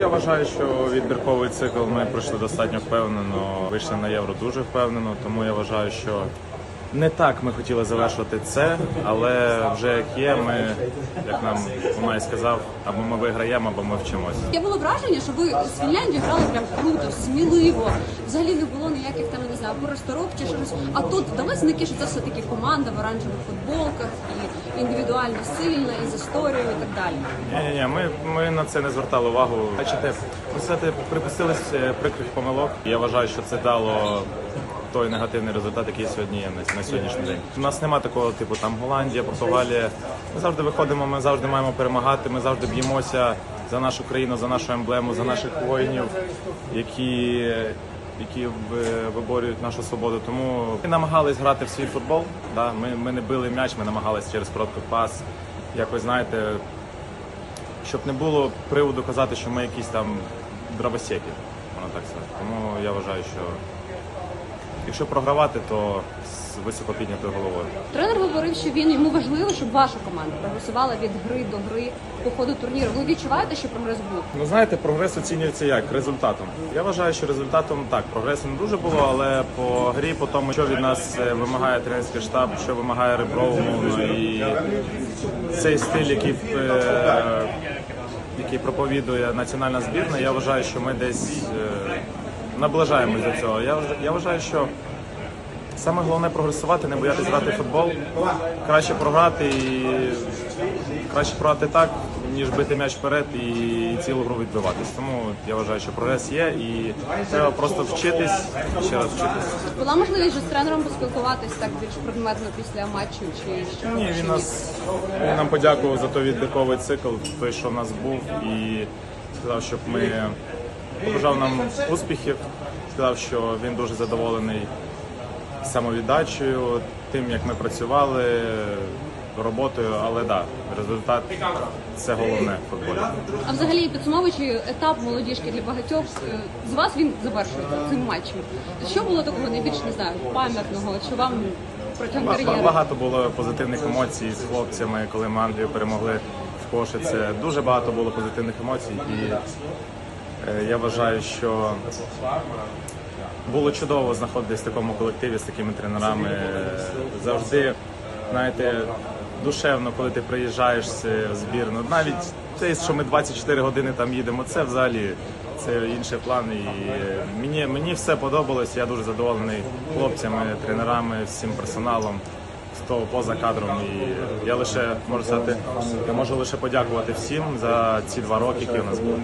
Я вважаю, що відбірковий цикл ми пройшли достатньо впевнено. Вийшли на євро дуже впевнено, тому я вважаю, що не так ми хотіли завершувати це, але вже як є, ми, як нам Унай сказав, або ми виграємо, або ми вчимося. Я було враження, що ви з Фінляндією грали прям круто, сміливо. Взагалі не було ніяких там не знаю, пересторог чи щось. А тут вдалося таки, що це все таки команда в оранжевих футболках і індивідуально сильна, і з історією, і так далі. Ні, ні, ні, ми, ми на це не звертали увагу. Бачите, все припустились е, прикрих помилок. Я вважаю, що це дало той негативний результат, який сьогодні є на сьогоднішній день. У нас немає такого типу там Голландія, Португалія. Ми завжди виходимо, ми завжди маємо перемагати. Ми завжди б'ємося за нашу країну, за нашу емблему, за наших воїнів, які. Які виборюють нашу свободу, тому ми намагались грати в свій футбол. Да? Ми, ми не били м'яч, ми намагались через короткий пас. Якось знаєте, щоб не було приводу казати, що ми якісь там дробосеки, можна так сказати. Тому я вважаю, що якщо програвати, то з високо піднятою головою. Тренер говорив, що він йому важливо, щоб ваша команда прогресувала від гри до гри по ходу турніру. Ви відчуваєте, що прогрес був? Ну знаєте, прогрес оцінюється як результатом. Я вважаю, що результатом так прогресу не дуже було, але по грі, по тому, що від нас е, вимагає тренерський штаб, що вимагає Ребров, умовно, і цей стиль, який е, який проповідує національна збірна, я вважаю, що ми десь е, наближаємось до цього. Я, я вважаю, що саме головне прогресувати, не боятися грати в футбол. Краще програти і краще програти так, ніж бити м'яч вперед і цілу гру відбиватись. Тому я вважаю, що прогрес є і треба просто вчитись ще раз вчитись. Була можливість з тренером поспілкуватись так більш предметно після матчу чи що? Ні, він нас він нам подякував за той відбірковий цикл, той, що в нас був, і сказав, щоб ми побажав нам успіхів. Сказав, що він дуже задоволений самовіддачею, тим, як ми працювали, роботою, але да, результат це головне в футболі. А взагалі підсумовуючи етап молодіжки для багатьох, е, з вас він завершується цим матчем. Що було такого найбільш не знаю, пам'ятного? Чи вам протягом кар'єри? Багато було позитивних емоцій з хлопцями, коли ми Англію перемогли в коші. Це дуже багато було позитивних емоцій, і я вважаю, що було чудово знаходитись в такому колективі з такими тренерами. Е, Завжди, знаєте, душевно, коли ти приїжджаєш в збірну. Навіть те, що ми 24 години там їдемо, це взагалі це інший план. І е, мені, мені все подобалось. Я дуже задоволений хлопцями, тренерами, всім персоналом. Хто поза кадром, і я лише можу сказати, я можу лише подякувати всім за ці два роки, які у нас були.